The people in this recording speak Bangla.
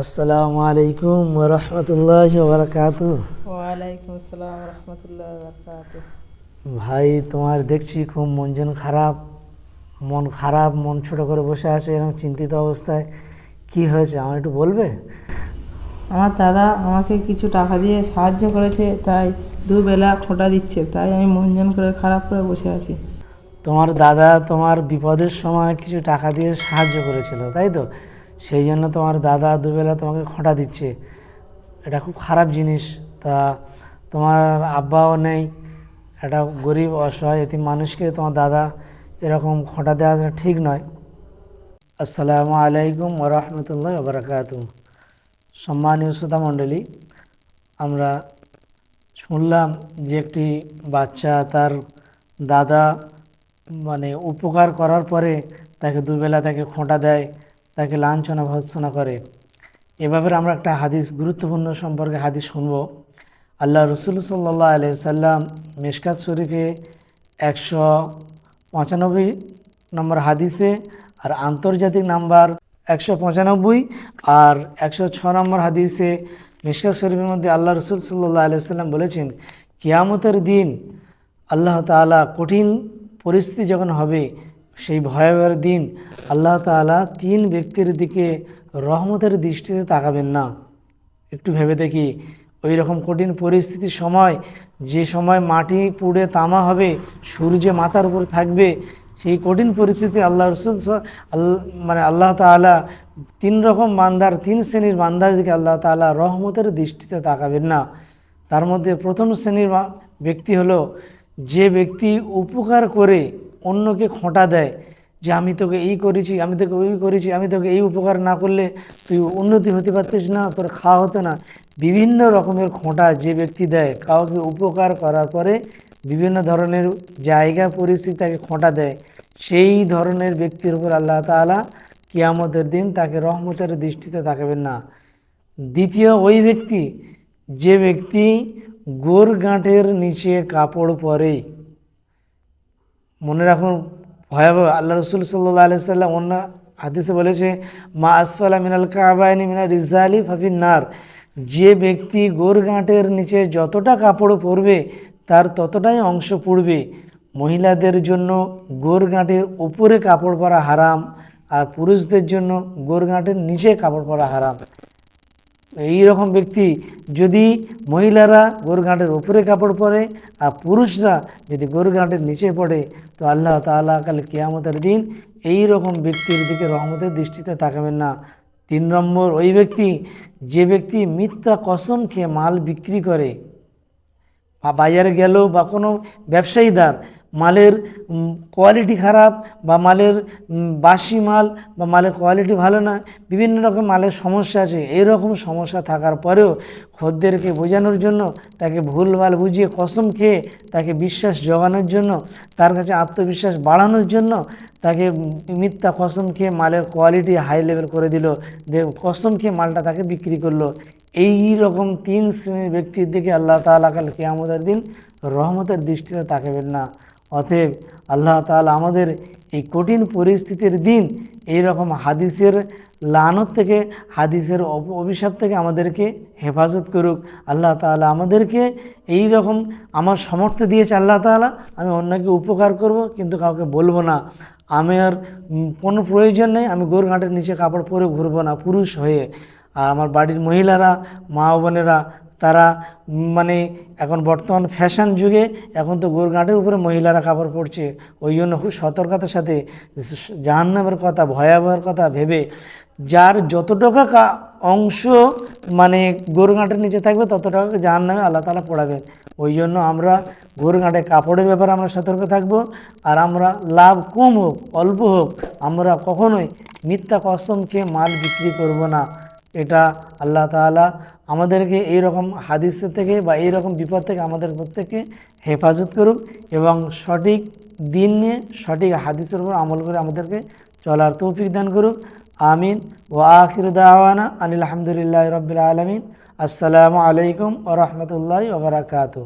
আসসালামু আলাইকুম রহমতুল্লাহ বারকাত ভাই তোমার দেখছি খুব মন জন খারাপ। মন খারাপ মন ছোট করে বসে আছে এরকম চিন্তিত অবস্থায়। কি হয়েছে আমার একটু বলবে? আমার দাদা আমাকে কিছু টাকা দিয়ে সাহায্য করেছে তাই দুবেলা খোঁটা দিচ্ছে তাই আমি মনজন করে খারাপ করে বসে আছি। তোমার দাদা তোমার বিপদের সময় কিছু টাকা দিয়ে সাহায্য করেছিল তাই তো? সেই জন্য তোমার দাদা দুবেলা তোমাকে খোঁটা দিচ্ছে। এটা খুব খারাপ জিনিস। তা তোমার আব্বাও নেই। একটা গরিব, অসহায় এতে মানুষকে তোমার দাদা এরকম খোঁটা দেওয়া ঠিক নয়। আসসালামু আলাইকুম ওরহমতুল্লাহ বারকাত সম্মানীয় শ্রোতা মণ্ডলী, আমরা শুনলাম যে একটি বাচ্চা তার দাদা মানে উপকার করার পরে তাকে দুবেলা তাকে খোঁটা দেয়। তাকে লাঞ্ছনা ভর্সনা করে। এভাবে আমরা একটা হাদিস, গুরুত্বপূর্ণ সম্পর্কে হাদিস শুনব। আল্লাহ রসুল সাল্লাহ আলি সাল্লাম মেশকাত শরীফে একশো পঁচানব্বই নম্বর হাদিসে আর আন্তর্জাতিক নাম্বার একশো পঁচানব্বই আর একশো ছ নম্বর হাদিসে মিশকাত শরীফের মধ্যে আল্লাহ রসুল সাল্লাহ আলাইসাল্লাম বলেছেন, কিয়ামতের দিন আল্লাহ তাআলা কঠিন পরিস্থিতি যখন হবে সেই ভয়াবহ দিন আল্লাহ তাআলা তিন ব্যক্তির দিকে রহমতের দৃষ্টিতে তাকাবেন না। একটু ভেবে দেখি ওই রকম কঠিন পরিস্থিতির সময়, যে সময় মাটি পুড়ে তামা হবে, সূর্য মাথার উপর থাকবে, সেই কঠিন পরিস্থিতি আল্লাহ রসুল মানে আল্লাহ তাআলা তিন রকম বান্দার, তিন শ্রেণির বান্দার দিকে আল্লাহ তাআলা রহমতের দৃষ্টিতে তাকাবেন না। তার মধ্যে প্রথম শ্রেণির ব্যক্তি হলো যে ব্যক্তি উপকার করে অন্যকে খোঁটা দেয় যে আমি তোকে এই করেছি, আমি তোকে ওই করেছি, আমি তোকে এই উপকার না করলে তুই উন্নতি হতে পারতিস না, তোর খাওয়া হতো না। বিভিন্ন রকমের খোঁটা যে ব্যক্তি দেয়, কাউকে উপকার করার পরে বিভিন্ন ধরনের জায়গা, পরিস্থিতি তাকে খোঁটা দেয়। সেই ধরনের ব্যক্তির উপর আল্লাহ তাআলা কিয়ামতের দিন তাকে রহমতের দৃষ্টিতে তাকাবেন না। দ্বিতীয়, ওই ব্যক্তি যে ব্যক্তি গোর গাঁটের নিচে কাপড় পরে। মনে রাখুন, ভয়াবহ আল্লাহ রসুল সাল্লাহ আলি সাল্লাম অন্য হাদিসে বলেছে, মা আসফালা মিনাল কাবায়নি মিনা রিজালি ফাফিন নার। যে ব্যক্তি গোর গাঁটের নিচে যতটা কাপড় পরবে, তার ততটাই অংশ পড়বে। মহিলাদের জন্য গোর গাঁটের উপরে কাপড় পরা হারাম, আর পুরুষদের জন্য গোর গাঁটের নিচে কাপড় পরা হারাম। এই রকম ব্যক্তি যদি মহিলারা গোরঘাটের উপরে কাপড় পরে আর পুরুষরা যদি গোরঘাটের নিচে পড়ে, তো আল্লাহ তাআলা কাল কেয়ামতের দিন এই রকম ব্যক্তির দিকে রহমতের দৃষ্টিতে তাকাবেন না। তিন নম্বর, ওই ব্যক্তি, যে ব্যক্তি মিথ্যা কসম খেয়ে মাল বিক্রি করে বাজারে গেল বা কোনো ব্যবসায়ীদার মালের কোয়ালিটি খারাপ বা মালের বাসি মাল বা মালের কোয়ালিটি ভালো না, বিভিন্ন রকম মালের সমস্যা আছে, এরকম সমস্যা থাকার পরেও খদ্দেরকে বোঝানোর জন্য, তাকে ভুল ভুলভাল বুঝিয়ে কসম খেয়ে তাকে বিশ্বাস জগানোর জন্য, তার কাছে আত্মবিশ্বাস বাড়ানোর জন্য তাকে মিথ্যা কসম খেয়ে মালের কোয়ালিটি হাই লেভেল করে দিল কসম খেয়ে মালটা তাকে বিক্রি করল। এই রকম তিন শ্রেণির ব্যক্তির দিকে আল্লাহ তাআলা কাল কিয়ামতের দিন রহমতের দৃষ্টিতে তাকাবেন না। অতএব আল্লাহ তাআলা আমাদের এই কঠিন পরিস্থিতির দিন এই রকম হাদিসের লানত থেকে হাদিসের অভিশাপ থেকে আমাদেরকে হেফাজত করুক। আল্লাহ তাআলা আমাদেরকে এই রকম আমার সমর্থ দিয়েছে আল্লাহ তাআলা। আমি অন্যকে উপকার করব কিন্তু কাউকে বলব না। আমার উম, কোনো প্রয়োজন নেই। আমি গোরঘাটের নিচে কাপড় পরে ঘুরবো না পুরুষ হয়ে। আর আমার বাড়ির মহিলারা মা বোনেরা তারা মানে এখন বর্তমান ফ্যাশন যুগে এখন তো গোরঘাটের উপরে মহিলারা কাপড় পরছে। ওই জন্য খুব সতর্কতার সাথে জাহান্নামের কথা, ভয়াবহের কথা ভেবে যার যত টাকা কা- অংশ মানে গোরঘাটের নিচে থাকবে তত টাকা জাহান্নামে আল্লাহ তালা পড়াবেন। ওই জন্য আমরা গোরঘাটে কাপড়ের ব্যাপারে আমরা সতর্ক থাকব আর আমরা লাভ কম হোক, অল্প হোক, আমরা কখনোই মিথ্যা কসমকে মাল বিক্রি করব না। এটা আল্লাহ তাআলা আমাদেরকে এই রকম থেকে বা এই রকম বিপদ থেকে আমাদের প্রত্যেককে হেফাজত করুক এবং সঠিক দিন নিয়ে সঠিক হাদিসের উপর আমল করে আমাদেরকে চলার তৌফিক দান করুক। আমিন। ও আখির দাওয়ানা আনিল আলহামদুলিল্লাহ রবিল আলমিন। আসসালামু আলাইকুম ও রহমতুল্লাহ ওবরাকাতু